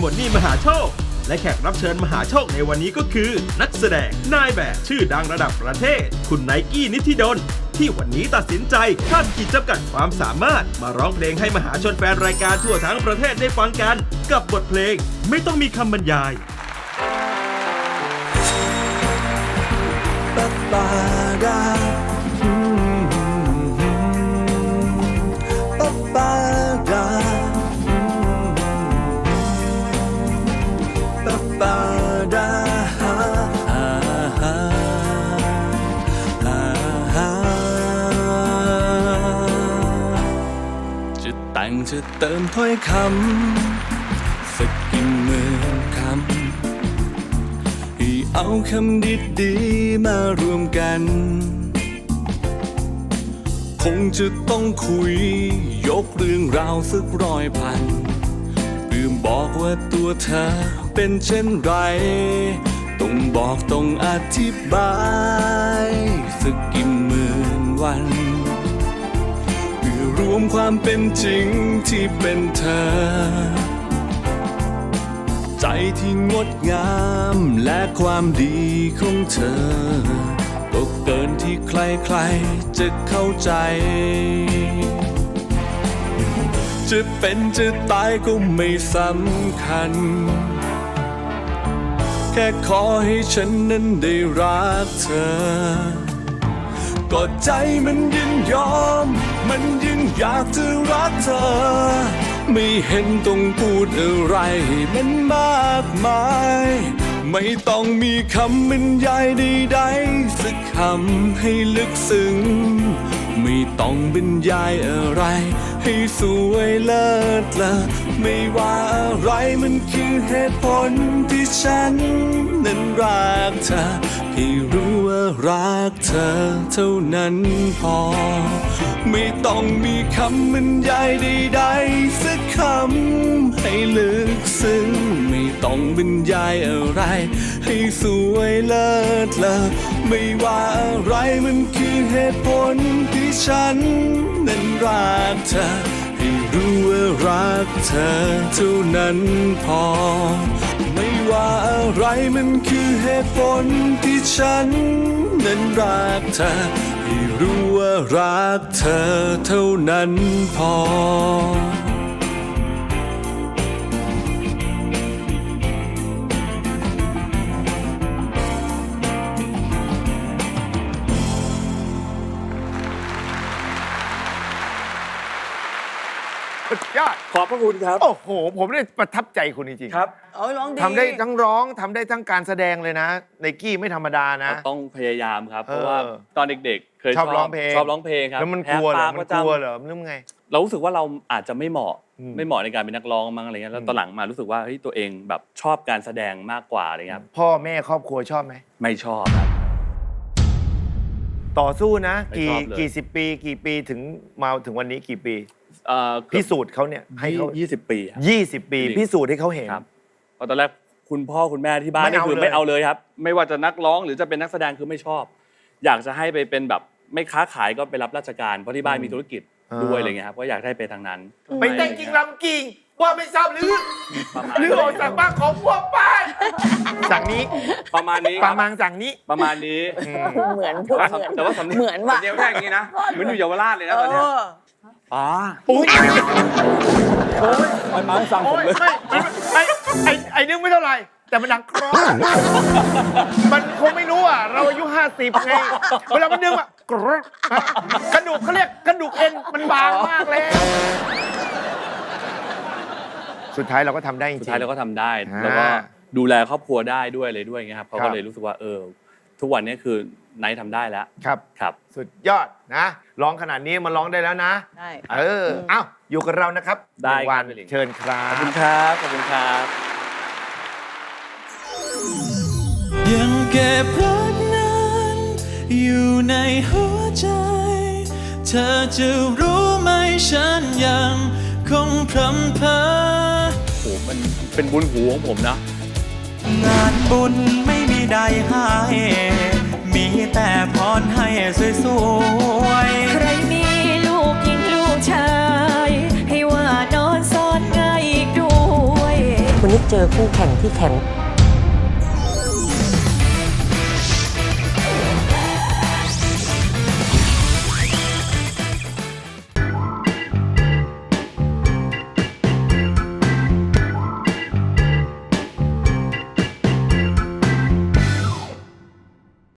หมดหนี่มหาโชค และแขกรับเชิญมหาโชคในวันนี้ก็คือ นักแสดงนายแบบชื่อดังระดับประเทศ คุณไนกี้นิธิดลที่วันนี้ตัดสินใจข้ามขีดจำกัดความสามารถ มาร้องเพลงให้มหาชนแฟนรายการทั่วทั้งประเทศได้ฟังกัน กับบทเพลงไม่ต้องมีคำบรรยายจะ จะเติมถ้อยคำสักกี่หมื่นคำให้เอาคำดีๆมารวมกัน คงจะต้องคุย ยกเรื่องราวสักร้อยพันลืมบอกว่าตัวเธอเป็นเช่นไร ต้องบอกต้องอธิบาย สักกี่หมื่นวัน วมความเป็นจริงที่เป็นเธอ ใจที่งดงามและความดีของเธอก็เกินที่ใครๆจะเข้าใจ จะเป็นจะตายก็ไม่สำคัญ แค่ขอให้ฉันนั้นได้รักเธอ ก็ใจมันยินยอม มันยิ่งอยากจะรักเธอ ไม่เห็นต้องพูดอะไรมันมากมาย ไม่ต้องมีคำบรรยายใดๆสักคำให้ลึกซึ้ง ไม่ต้องบรรยายอะไร ให้สวยเลิศลอไม่ว่าอะไรมันคือเหตุผลที่ฉันนั้นรักเธอ ให้รู้ว่ารักเธอเท่านั้นพอ ไม่ต้องมีคำบรรยายใดๆสักคำให้ลึกซึ้งไม่ต้องบรรยายอะไร ให้สวยเลิศเลอไม่ว่าอะไรมันคือเหตุผลที่ฉันนั้นรักเธอให้รู้ว่ารักเธอเท่านั้นพอ ว่าอะไรมันคือเหตุผลที่ฉันนั้นรักเธอให้รู้ว่ารักเธอเท่านั้นพอ ยอด ขอบพระคุณครับ โอ้โห ผมได้ประทับใจคุณจริงๆครับเอ้ยร้องดีทำได้ทั้งร้องทำได้ทั้งการแสดงเลยนะไนกี้ไม่ธรรมดานะ ต้องพยายามครับ เพเออราะว่าตอนเด็กๆ เคยชอบร้องเพลงชอบร้องเพลงครับแล้วมันกลัวเหรอแพ้ปามันประกลัวจำเหรอมันเรื่องไง เรารู้สึกว่าเราอาจจะไม่เหมาะอืมไม่เหมาะในการเป็นนักร้องมั้งอะไรเงี้ยแล้วอืมตอนหลังมารู้สึกว่าเฮ้ยตัวเองแบบชอบการแสดงมากกว่าอะไรเงี้ยครับพ่อแม่ครอบครัวชอบไหมไม่ชอบครับต่อสู้นะไม่กี่ชอบเลยกี่สิบปี กี่ปีถึงมาถึงวันนี้กี่ปี เอ่อพิสูจน์เขาเนี่ยให้เขายี่สิบปีครับ ยี่สิบปี จริง พิสูจน์ให้เขาเห็น ครับเพราะตอนแรก คุณพ่อคุณแม่ที่บ้านไม่นี่เอาคือเลยไม่เอาเลยครับ ไม่ว่าจะนักร้องหรือจะเป็นนักแสดงคือไม่ชอบ อยากจะให้ไปเป็นแบบไม่ค้าขายก็ไปรับราชการเพราะที่บ้านมีธุรกิจด้วยอะไรเงี้ยครับก็อยากให้ไปทางนั้นไปแต่งกิ่งลำกิ่งว่าไม่ทราบหรือประมาณหรือออกจากบ้านของพวกป้ายสั่งนี้ประมาณนี้ปคระรับมาณสั่งนี้ ประมาณนี้ เหมือนพูดเหมือนแต่ว่าสำเนียง เหมือนว่ะ สำเนียงแค่อย่างนี้นะ เหมือนอยู่เยาวราชเลยนะเอตอนเนี้ยอ ป้าอุ้ยไปมาสั่งผโอ้มยเลย ไม่ไอ้ไอ้ไอ้นึงไม่เท่าไหร่ แต่มันดังครอมันคงไม่รู้อะ เราอายุห้าสิบไงเวลามันดึงอะกรดกระดูกเขาเรียกกระดูกเอ็นมันบางมากแล้วสุดท้ายเราก็ทำได้จริง สุดท้ายเราก็ทำได้อ่าแล้วก็ดูแลครอบครัวได้ด้วยเลยด้วยไงครับเขาครัก็บ เลยรู้สึกว่าเออ ทุกวันนี้คือไนท์ทำได้แล้วครับ ครับ สุดยอดนะร้องขนาดนี้มาร้องได้แล้วนะใช่เออเอ้าอยู่กับเรานะครับได้หนึ่งวันครับพี่หลิง เชิญครัขอบบคุณครับขอบคุณครับ ยังเก็บรักนั้นอยู่ในหัวใจ เธอจะรู้ไหมฉันยังคงพรำเพอ โอ้โหมันเป็นบุญหูของผมนะ งานบุญไม่มี ใดให้ มีแต่พรให้สวยๆ ใครมีลูกหญิงลูกชาย ให้ว่านอนซ้อนง่ายอีกด้วย วันนี้เจอคู่แข่งที่แข็ง